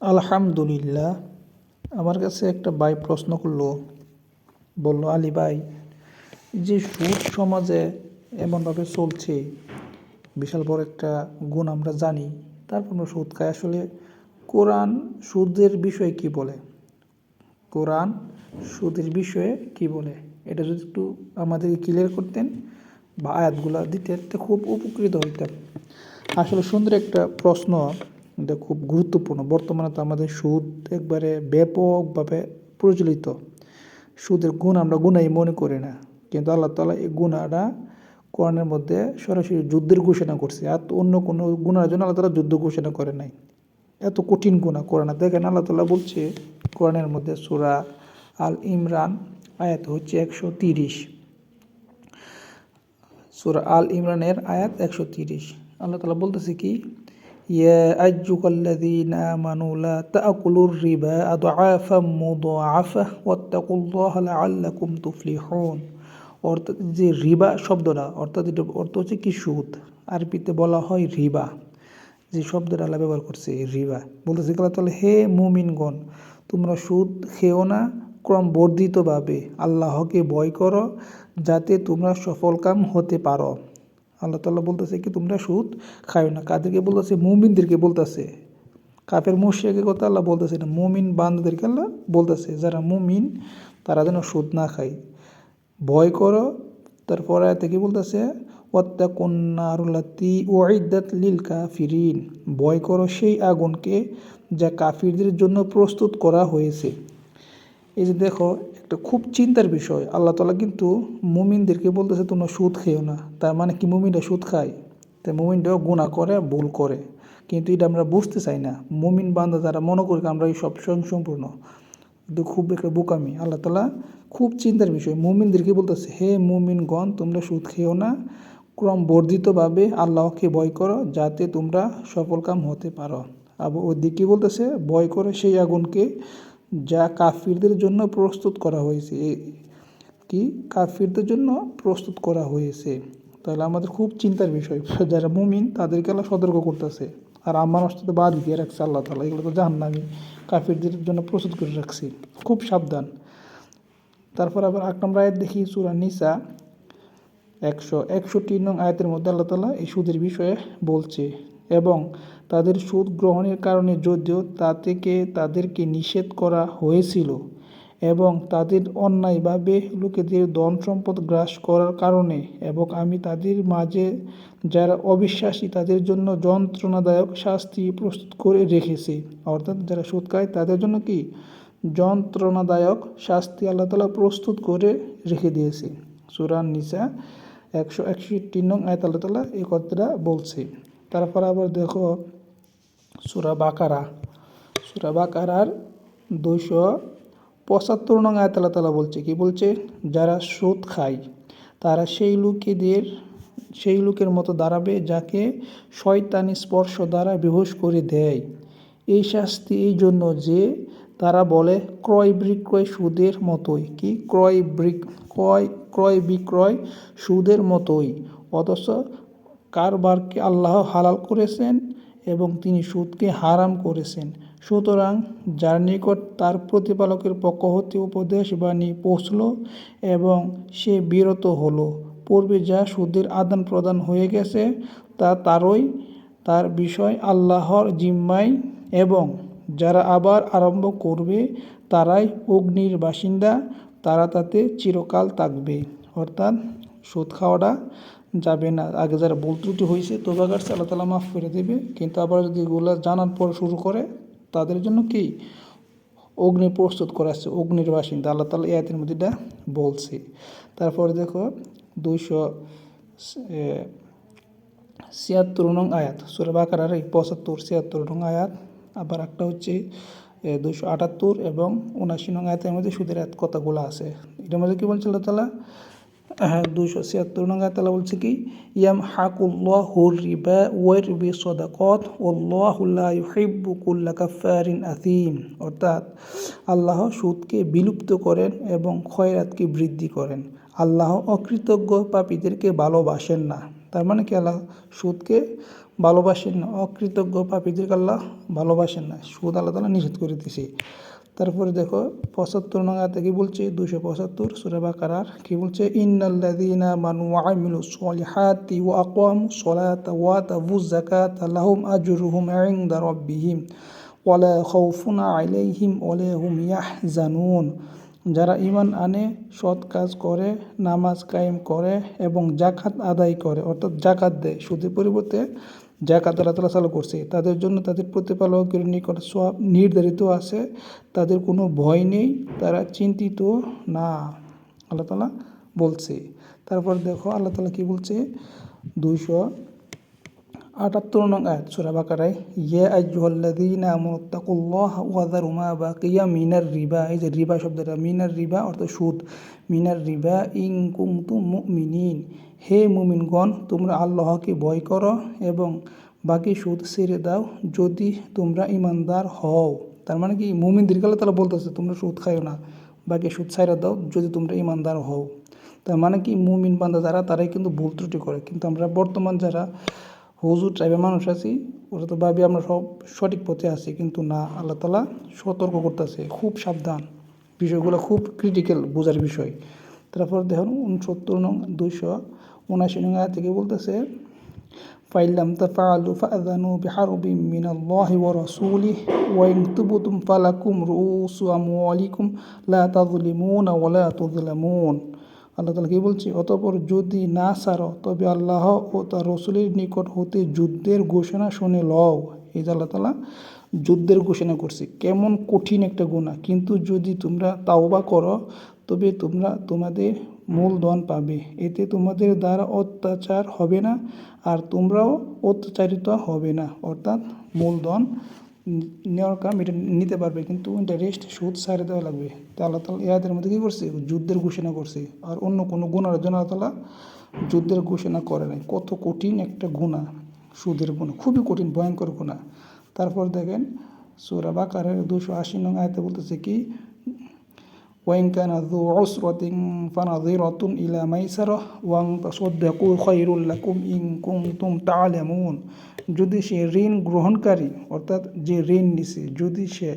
আলহামদুলিল্লাহ। আমার কাছে একটা ভাই প্রশ্ন করল। বলল, আলী ভাই, যে সুদ সমাজে এমনভাবে চলছে, বিশাল বড় একটা গুণ আমরা জানি তারপর আমরা সুদ খাই আসলে কোরআন সুদের বিষয়ে কি বলে? কোরআন সুদের বিষয়ে কি বলে? এটা যদি একটু আমাদেরকে ক্লিয়ার করতেন বা আয়াতগুলো দিতেন, তো খুব উপকৃত হইতাম। আসলে সুন্দর একটা প্রশ্ন। এটা খুব গুরুত্বপূর্ণ। বর্তমানে তো আমাদের সুদ একবারে ব্যাপকভাবে প্রচলিত। সুদের গুণ আমরা গুণাই মনে করি না। কিন্তু আল্লাহ তালা এই গুণাটা কোরআনের মধ্যে সরাসরি যুদ্ধের ঘোষণা করছে। আর অন্য কোনো গুণার জন্য আল্লাহ তালা যুদ্ধ ঘোষণা করে নাই। এত কঠিন গুণা কোরআন। দেখেন আল্লাহ তালা বলছে কোরআনের মধ্যে সুরা আল ইমরান, আয়াত হচ্ছে একশো তিরিশ। সুরা আল ইমরানের আয়াত একশো তিরিশ। আল্লাহ তালা বলতেছে কি? ইয়া আইয়ুহাল্লাযীনা আমানু লা তাকুলুর রিবা আদআফা মুদাআফা ওয়াত্তাকুল্লাহা লাআল্লাকুম তুফলিহুন অর্থাৎ যে রিবা শব্দটা, অর্থাৎ এটা অর্থ হচ্ছে কি সুদ। আরবিতে বলা হয় রিবা। যে শব্দটা আল্লাহ ব্যবহার করছে, রিবা। বলতেছে আল্লাহ তাহলে হে মুমিনগণ, তোমরা সুদ খেও না, ক্রম বর্ধিতভাবে আল্লাহকে ভয় করো, যাতে তোমরা সফলকাম হতে পারো। আল্লাহ তাল্লাহ বলতেছে কি, তোমরা সুদ খাও না। কাদেরকে বলতেছে? মুমিনদেরকে বলতেছে। কাফের মুশিয়াকে কথা আল্লাহ বলতেছে না, মুমিন বান্ধবদেরকে আল্লাহ বলতেছে, যারা মুমিন, তারা যেন সুদ না খায়। ভয় করো। তারপরে থেকে বলতেছে? ওয়াত্তা কন্যারুলাতি ওয়াইদাত লিল কাফিরিন। ভয় করো সেই আগুনকে যা কাফিরদের জন্য প্রস্তুত করা হয়েছে। এই যে দেখো একটা খুব চিন্তার বিষয়। আল্লাহ তালা কিন্তু মুমিনদেরকে বলতেছে, তোমরা সুদ খেও না। তার মানে কি মুমিনরা সুদ খায়? তাই মুমিনটাও গুণা করে, ভুল করে। কিন্তু এটা আমরা বুঝতে চাই না। মুমিন বান্ধা যারা, মনে করি আমরা এই সব সম্পূর্ণ কিন্তু খুব একটা বোকামি। আল্লাহ তালা খুব চিন্তার বিষয়। মুমিনদেরকে বলতেছে, হে মুমিনগণ, তোমরা সুদ খেও না। ক্রম বর্ধিতভাবে আল্লাহকে ভয় করো, যাতে তোমরা সফলকাম হতে পারো। আবার ওদিকে বলতেছে, ভয় করে সেই আগুনকে যা কাফিরদের জন্য প্রস্তুত করা হয়েছে। কি? কাফিরদের জন্য প্রস্তুত করা হয়েছে। তাহলে আমাদের খুব চিন্তার বিষয়। যারা মুমিন, তাদেরকে আল্লাহ সতর্ক করতেছে। আর আমার তো বাদ দিয়ে রাখছে আল্লাহ তালা এগুলো তো জাহান্নামি। কাফিরদের জন্য প্রস্তুত করে রাখছি। খুব সাবধান। তারপর আবার এক নম্বর আয়াত দেখি, সুরা নিসা। একশো একষট্টি নং আয়াতের মধ্যে আল্লাহ তালা এই সুদের বিষয়ে বলছে। এবং তাদের সুদ গ্রহণের কারণে যদিও তা থেকে তাদেরকে নিষেধ করা হয়েছিল এবং তাদের অন্যায়ভাবে লোকেদের ধন সম্পদ গ্রাস করার কারণে এবং আমি তাদের মাঝে যারা অবিশ্বাসী তাদের জন্য যন্ত্রণাদায়ক শাস্তি প্রস্তুত করে রেখেছি। অর্থাৎ যারা সুদ খায় তাদের জন্য কি? যন্ত্রণাদায়ক শাস্তি আল্লাহ তালা প্রস্তুত করে রেখে দিয়েছে। সুরান নিসা একশো একষট্টি নং আয়ত আল্লাহ তালা এই কথাটা বলছে। তারপর আবার দেখো সুরা বাকারা। সুরা বাকারার দুইশো পঁচাত্তর নং আয়াত আল্লাহ তালা বলছে, কি বলছে? যারা সুদ খায়, তারা সেই লোকেদের, সেই লোকের মতো দাঁড়াবে যাকে শয়তানি স্পর্শ দ্বারা বেহুশ করে দেয়। এই শাস্তি এই জন্য যে তারা বলে, ক্রয় বিক্রয় সুদের মতোই। কি? ক্রয় ক্রয় ক্রয় বিক্রয় সুদের মতোই। অথচ কারবারকে আল্লাহ হালাল করেছেন এবং তিনি সুদকে হারাম করেছেন। সুতরাং যার নিকট তার প্রতিপালকের পক্ষ হতে উপদেশ বাণী পৌঁছল এবং সে বিরত হলো। পূর্বে যা সুদের আদান প্রদান হয়ে গেছে, তা তারই, তার বিষয় আল্লাহর জিম্মাই এবং যারা আবার আরম্ভ করবে, তারাই অগ্নির বাসিন্দা, তারা তাতে চিরকাল থাকবে। অর্থাৎ সুদ খাওয়াটা যাবে না। আগে যারা ভুল ত্রুটি হয়েছে তোবা গাছছে আল্লাহ তালা মাফ করে দেবে। কিন্তু আবার যদি এগুলো জানার পর শুরু করে, তাদের জন্য কি? অগ্নি প্রস্তুত করা আছে, অগ্নির বাসিন্দা। আল্লাহ তালা এয়াতের মধ্যে এটা বলছে। তারপরে দেখো, দুইশো ছিয়াত্তর নং আয়াত, সুরে বাকার পঁচাত্তর, ছিয়াত্তর নং আয়াত। আবার একটা হচ্ছে দুইশো আটাত্তর এবং উনাশি নং আয়াতের মধ্যে সুদের আয়াত কথাগুলো আছে? এটার মধ্যে কী বলছে আল্লাহ তালা? হ্যাঁ দুইশো ছিয়াত্তর নং আয়াতালা বলছে কি? ইয়াম হাকুল্লাহ হুর রিবা ওয়ের বি সদাকত ওল্লাহুল্লাহ ইউহিব্বুকুল্লা কাফারিন আতিম অর্থাৎ আল্লাহ সুদকে বিলুপ্ত করেন এবং খয়রাতকে বৃদ্ধি করেন। আল্লাহ অকৃতজ্ঞ পাপীদেরকে ভালোবাসেন না। তার মানে কি আল্লাহ সুদকে ভালোবাসেন না? অকৃতজ্ঞ পাপীদেরকে আল্লাহ ভালোবাসেন না। সুদ আল্লাহ তালা নিষেধ করে দিছে তারপরে দেখো পঁচাত্তর নং আয়াতে কি বলছে? দুশো পঁচাত্তর, সুরা কারার কি বলছে? ইন্নাল্লাযীনা মানু আমিলু সলিহাতি ওয়া আকামু সলাতা ওয়া আতাবু যাকাতা লাহুম আজরুহুম ইনদা রাব্বিহিম ওয়ালা খাউফুন আলাইহিম ওয়ালা হুম ইয়াহজানুন। যারা ইমান আনে, সৎ কাজ করে, নামাজ কায়েম করে এবং জাকাত আদায় করে, অর্থাৎ জাকাত দেয় সুদের পরিবর্তে জাকাত আল্লাহ তালা চালু করছে। তাদের জন্য তাদের প্রতিপালকের নিকট সব নির্ধারিত আছে। তাদের কোনো ভয় নেই, তারা চিন্তিত না, আল্লাহ তালা বলছে। তারপর দেখো আল্লাহ তালা কি বলছে? দুইশো আটাত্তর নং আয়াত, সূরা বাকারায়, ইয়া আইয়ুহাল্লাযীনা আমানু তাকুল্লাহা ওয়া যারু বাকিয়া মিনার রিবা এই যে রিবা শব্দটা, মিনার রিবা অর্থাৎ সুদ। মিনার রিবা ইন কুনতুম মুমিনিন হে মুমিনগণ, তোমরা আল্লাহকে ভয় করো এবং বাকি সুদ ছেড়ে দাও যদি তোমরা ইমানদার হও। তার মানে কি? মুমিনদেরকে আল্লাহ তারা বলতেছে, তোমরা সুদ খাইও না, বাকি সুদ ছাইরা দাও যদি তোমরা ইমানদার হও। তার মানে কি? মুমিন বান্দা যারা, তারাই কিন্তু ভুল ত্রুটি করে। কিন্তু আমরা বর্তমান যারা হুজুর টাইপের মানুষ আছি, ওরা তো ভাবি আমরা সব সঠিক পথে আছি, কিন্তু না, আল্লাহ তালা সতর্ক করতেছে, খুব সাবধান। বিষয়গুলো খুব ক্রিটিক্যাল বোঝার বিষয়। তারপর দেখুন, উনসত্তর নং দুইশো উনাশি নং আয়াত থেকে বলতেছে তাফালু ফাআযানু বিহারবি মিনাল্লাহি ওয়া রাসূলিহি ওয়া ইন তুবতুম ফালাকুম রুউসু আমওয়ালিকুম লা তাযলিমুনা ওয়া লা তুযলামুন। আল্লাহ তালা কি বলছি, অতপর যদি না সারো তবে আল্লাহ ও তার রসুলের নিকট হতে যুদ্ধের ঘোষণা শুনে লও। এই যে আল্লাহ তালা যুদ্ধের ঘোষণা করছে। কেমন কঠিন একটা গুণা কিন্তু যদি তোমরা তাওবা করো, তবে তোমরা তোমাদের মূলধন পাবে। এতে তোমাদের দ্বারা অত্যাচার হবে না, আর তোমরাও অত্যাচারিত হবে না। অর্থাৎ মূলধন নেওয়ার কাম এটা নিতে পারবে, কিন্তু ইন্টারেস্ট সুদ সারে দেওয়া লাগবে। তা আল্লাহ তালা ইয়াদের মধ্যে কী করছে? যুদ্ধের ঘোষণা করছে। আর অন্য কোনো গুণার জন্য আল্লাহ তালা যুদ্ধের ঘোষণা করে নাই। কত কঠিন একটা গুণা, সুদের গুণা, খুবই কঠিন, ভয়ঙ্কর গুণা। তারপর দেখেন সুরা বাকারের দুশো আশি নং আয়তে বলতেছে কি ওয়াইন কানা যু উসরাতিন ফানাযিরাতুন ইলা মাইসারাহ ওয়ান তাসাদ্দাকু খায়রুল লাকুম ইন কুনতুম তা'লামুন যদি সে ঋণ গ্রহণকারী, অর্থাৎ যে ঋণ নিছে, যদি সে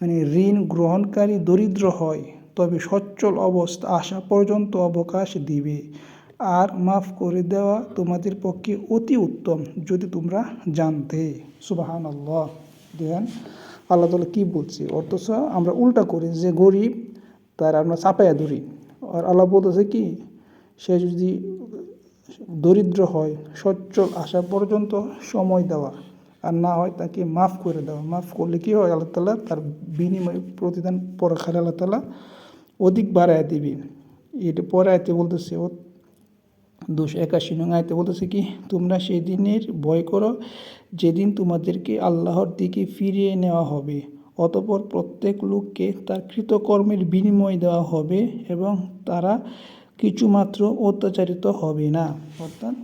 মানে ঋণ গ্রহণকারী দরিদ্র হয়, তবে সচ্ছল অবস্থা আসা পর্যন্ত অবকাশ দিবে। আর মাফ করে দেওয়া তোমাদের পক্ষে অতি উত্তম, যদি তোমরা জানতে। সুবাহান আল্লাহ দেখেন, আল্লাহ তালা কী বলছে? অথচ আমরা উল্টা করি যে গরিব তার আমরা চাপাইয়া ধরি। আর আল্লাহ বলতেছে কি, সে যদি দরিদ্র হয়, সচ্ছল আসা পর্যন্ত সময় দেওয়া। আর না হয় তাকে মাফ করে দেওয়া। মাফ করলে কি হয়? আল্লাহ তালা তার বিনিময় প্রতিদান পরখালে আল্লাহ তালা অধিক বাড়ায় দিবে। এটা পরে আয়তে বলতেছে, ও দুশো একাশি নং আয়তে বলতেছে কি, তোমরা সেই দিনের ভয় করো, যেদিন তোমাদেরকে আল্লাহর দিকে ফিরিয়ে নেওয়া হবে। অতপর প্রত্যেক লোককে তার কৃতকর্মের বিনিময় দেওয়া হবে এবং তারা কিছুমাত্র অত্যাচারিত হবে না। অর্থাৎ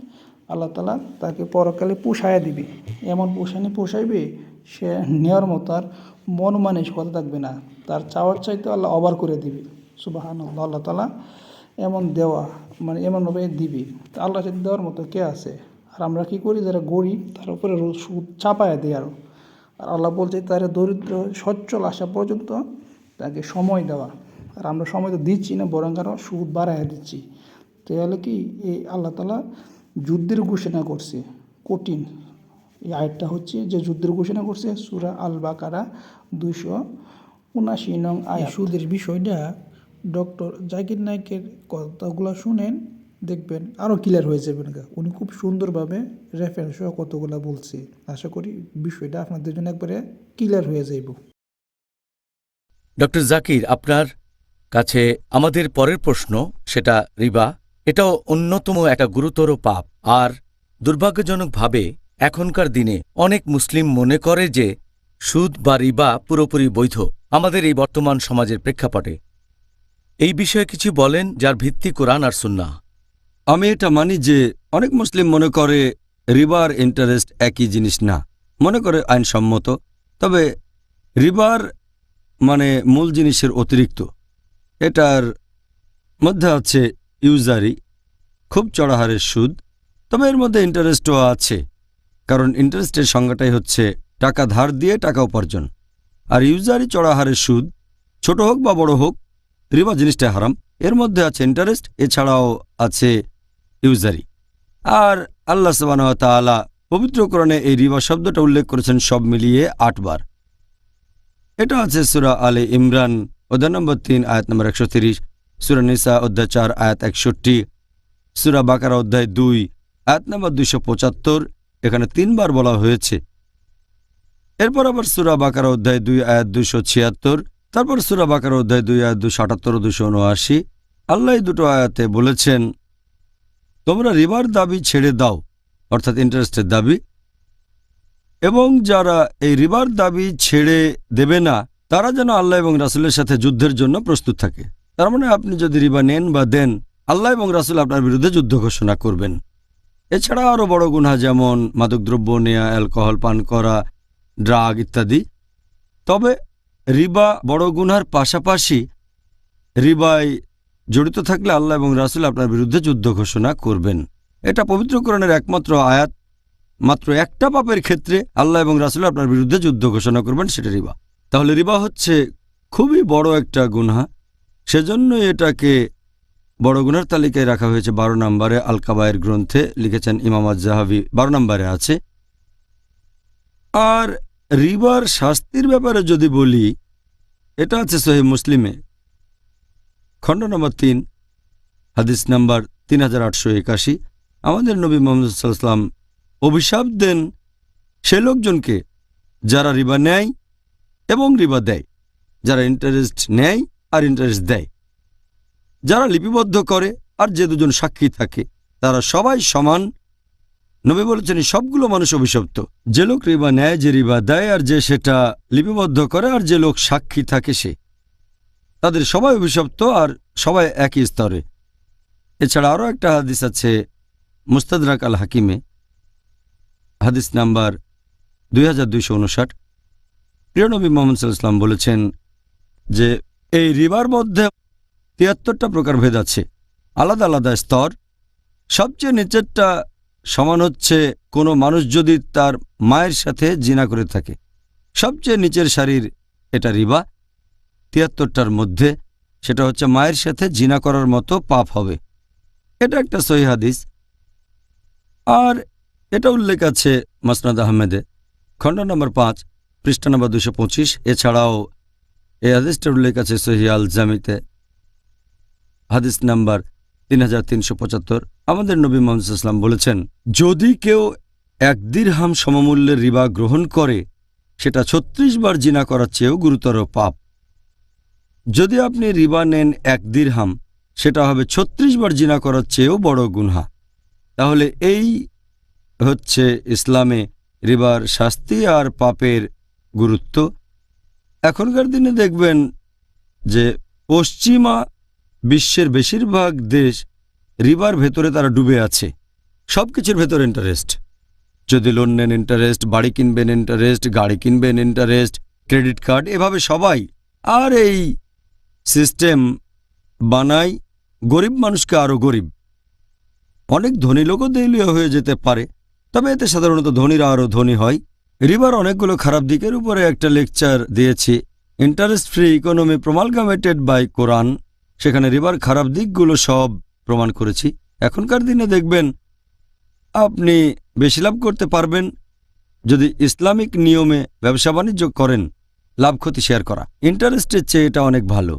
আল্লাহ তালা তাকে পরকালে পোষায় দিবে। এমন পোষানি পোষাইবে, সে নেওয়ার মতো আর মন মানসিকতা থাকবে না। তার চাওয়ার চাইতে আল্লাহ অবার করে দিবে। সুবাহান আল্লাহ তালা এমন দেওয়া মানে এমনভাবে দিবে। আল্লাহ দেওয়ার মতো কে আছে? আর আমরা কি করি? যারা গরিব, তার উপরে সুদ চাপায় দিই আরও আর আল্লাহ বলছে তার দরিদ্র, সচ্ছল আসা পর্যন্ত তাকে সময় দেওয়া। আর আমরা সময় তো দিচ্ছি না, বরং আরও সুদ বাড়াইয়া দিচ্ছি। তাহলে কি এই আল্লাহ তালা যুদ্ধের ঘোষণা করছে? কঠিন। এই আয়টা হচ্ছে যে, যুদ্ধের ঘোষণা করছে সুরা আল বাকারা দুশো উনাশি নং আয় সুদের বিষয়টা ডক্টর জাকির নায়কের কথাগুলো শুনেন। দেখবেন আরও ক্লিয়ার হয়ে যাবেন গা। উনি খুব সুন্দরভাবে রেফারেন্স সহ কতগুলো বলছে। আশা করি বিষয়টা আপনাদের জন্য একবারে ক্লিয়ার হয়ে যাইব। ডক্টর জাকির, আপনার কাছে আমাদের পরের প্রশ্ন, সেটা রিবা। এটাও অন্যতম একটা গুরুতর পাপ। আর দুর্ভাগ্যজনকভাবে এখনকার দিনে অনেক মুসলিম মনে করে যে সুদ বা রিবা পুরোপুরি বৈধ আমাদের এই বর্তমান সমাজের প্রেক্ষাপটে। এই বিষয়ে কিছু বলেন যার ভিত্তি কোরআন আর সুন্না আমি এটা মানি যে অনেক মুসলিম মনে করে রিবার ইন্টারেস্ট একই জিনিস না। মনে করে আইনসম্মত, তবে রিবার মানে মূল জিনিসের অতিরিক্ত। এটার মধ্যে আছে ইউজারি খুব চড়াহারের সুদ, তবে এর মধ্যে ইন্টারেস্টও আছে, কারণ ইন্টারেস্টের সংজ্ঞাটাই হচ্ছে টাকা ধার দিয়ে টাকা উপার্জন। আর ইউজারি চড়া হারে সুদ, ছোট হোক বা বড় হোক, রিবা জিনিসটা হারাম। এর মধ্যে আছে ইন্টারেস্ট এছাড়াও আছে ইউজারি। আর আল্লাহ সবান তালা পবিত্রকরণে এই রিবা শব্দটা উল্লেখ করেছেন সব মিলিয়ে আটবার এটা আছে সুরা আলে ইমরান, অধ্যায় নম্বর তিন, আয়াত নম্বর একশো তিরিশ, সুরা নিসা, অধ্যায় চার, আয়াত একষট্টি, সুরা বাকারা, অধ্যায় দুই, আয়াত নম্বর দুইশো পঁচাত্তর, এখানে তিনবার বলা হয়েছে। এরপর আবার সুরা বাকারা, অধ্যায় দুই, আয়াত দুশো ছিয়াত্তর, তারপর সুরা বাকারা, অধ্যায় দুই, আয়াত দুশো আটাত্তর দুশো উনআশি। আল্লাহ দুটো আয়াতে বলেছেন তোমরা রিবার দাবি ছেড়ে দাও, অর্থাৎ ইন্টারেস্টের দাবি। এবং যারা এই রিবার দাবি ছেড়ে দেবে না, তারা যেন আল্লাহ এবং রাসুলের সাথে যুদ্ধের জন্য প্রস্তুত থাকে। তার মানে আপনি যদি রিবা নেন বা দেন, আল্লাহ এবং রাসুল আপনার বিরুদ্ধে যুদ্ধ ঘোষণা করবেন। এছাড়া আরও বড় গুণা যেমন মাদকদ্রব্য নেয়া, অ্যালকোহল পান করা, ড্রাগ ইত্যাদি। তবে রিবা বড় গুনহার পাশাপাশি রিবায় জড়িত থাকলে আল্লাহ এবং রাসুল আপনার বিরুদ্ধে যুদ্ধ ঘোষণা করবেন। এটা পবিত্রকরণের একমাত্র আয়াত। মাত্র একটা পাপের ক্ষেত্রে আল্লাহ এবং রাসুল আপনার বিরুদ্ধে যুদ্ধ ঘোষণা করবেন, সেটা রিবা। তাহলে রিবা হচ্ছে খুবই বড় একটা গুনহা। সেজন্যই এটাকে বড় গুনার তালিকায় রাখা হয়েছে বারো নম্বরে আলকাবায়ের গ্রন্থে, লিখেছেন ইমামাজ জাহাবি বারো নম্বরে আছে। আর রিবার শাস্তির ব্যাপারে যদি বলি, এটা আছে সহি মুসলিমে। খণ্ড নম্বর তিন, হাদিস নাম্বার তিন হাজার আটশো একাশি। আমাদের নবী মোহাম্মদ অভিশাপ দেন সে লোকজনকে যারা রিবা নেয় এবং রিবা দেয়, যারা ইন্টারেস্ট নেয় আর ইন্টারেস্ট দেয়। যারা লিপিবদ্ধ করে আর যে দুজন সাক্ষী থাকে, তারা সবাই সমান। নবী বলেছেন সবগুলো মানুষ অভিশপ্ত। যে লোক রিবা নেয়, যে রিবা দেয় আর যে সেটা লিপিবদ্ধ করে আর যে লোক সাক্ষী থাকে সে। তাদের সবাই অভিশপ্ত আর সবাই একই স্তরে। এছাড়া আরও একটা হাদিস আছে মুস্তাদরাক আল হাকিমে হাদিস নাম্বার দুই হাজার দুইশো উনষাট। প্রিয়নবী মোহাম্মদ সাল্লাম বলেছেন যে, এই রিবার মধ্যে তিয়াত্তরটা প্রকার ভেদ আছে। আলাদা আলাদা স্তর। সবচেয়ে নিচেরটা সমান হচ্ছে কোনো মানুষ যদি তার মায়ের সাথে জিনা করে থাকে। সবচেয়ে নিচের শাড়ির এটা রিবা। তিয়াত্তরটার মধ্যে, সেটা হচ্ছে মায়ের সাথে জিনা করার মতো পাপ হবে। এটা একটা সহি হাদিস। আর এটা উল্লেখ আছে মাসনাদ আহমেদে, খণ্ড নম্বর পাঁচ, পৃষ্ঠা নম্বর দুশো পঁচিশ। এছাড়াও এই হাদিসটার উল্লেখ আছে সহি আল জামিতে হাদিস নাম্বার তিন হাজার তিনশো পঁচাত্তর। আমাদের নবী মোহাম্মদ ইসলাম বলেছেন, যদি কেউ এক দীর্হাম সমমূল্যের রিবা গ্রহণ করে, সেটা ছত্রিশ বার জিনা করার চেয়েও গুরুতর পাপ। যদি আপনি রিবা নেন এক দীর্হাম, সেটা হবে ছত্রিশ বার জিনা করার চেয়েও বড় গুনহা। তাহলে এই হচ্ছে ইসলামে রিবার শাস্তি আর পাপের গুরুত্ব। এখনকার দিনে দেখবেন যে পশ্চিমা বিশ্বের বেশিরভাগ দেশ রিবার ভেতরে তারা ডুবে আছে। সব কিছুর ভেতর ইন্টারেস্ট যদি লোন নেন ইন্টারেস্ট বাড়ি কিনবেন ইন্টারেস্ট গাড়ি কিনবেন ইন্টারেস্ট ক্রেডিট কার্ড এভাবে সবাই। আর এই সিস্টেম বানায় গরিব মানুষকে আরও গরিব। অনেক ধনী লোকও দেউলিয়া হয়ে যেতে পারে, তবে এতে সাধারণত ধনীরা আরও ধনী হয়। রিবার অনেকগুলো খারাপ দিকের উপরে একটা লেকচার দিয়েছি, interest free economy promulgated by Quran. সেখানে রিবার খারাপ দিকগুলো সব প্রমাণ করেছি। এখনকার দিনে দেখবেন, আপনি বেশি লাভ করতে পারবেন যদি ইসলামিক নিয়মে ব্যবসা বাণিজ্য করেন লাভ ক্ষতি শেয়ার করা। ইন্টারেস্টের চেয়ে এটা অনেক ভালো।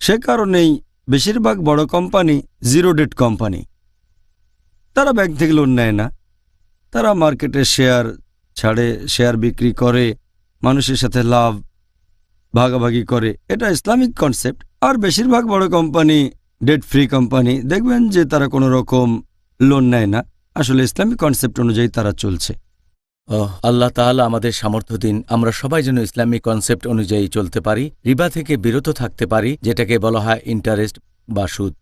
সে কারণেই বেশিরভাগ বড় কোম্পানি জিরো ডেট কোম্পানি। তারা ব্যাংক থেকে লোন নেয় না। তারা মার্কেটে শেয়ার ছাড়ে, শেয়ার বিক্রি করে, মানুষের সাথে লাভ ভাগাভাগি করে। এটা ইসলামিক কনসেপ্ট। আর বেশিরভাগ বড় কোম্পানি, ডেট ফ্রি কোম্পানি, দেখবেন যে তারা কোনো রকম লোন নেয় না। আসলে ইসলামিক কনসেপ্ট অনুযায়ী তারা চলছে। আল্লাহ তাআলা আমাদের সামর্থ্য দিন, আমরা সবাই যেন ইসলামিক কনসেপ্ট অনুযায়ী চলতে পারি, রিবা থেকে বিরত থাকতে পারি, যেটাকে বলা হয় ইন্টারেস্ট বা সুদ।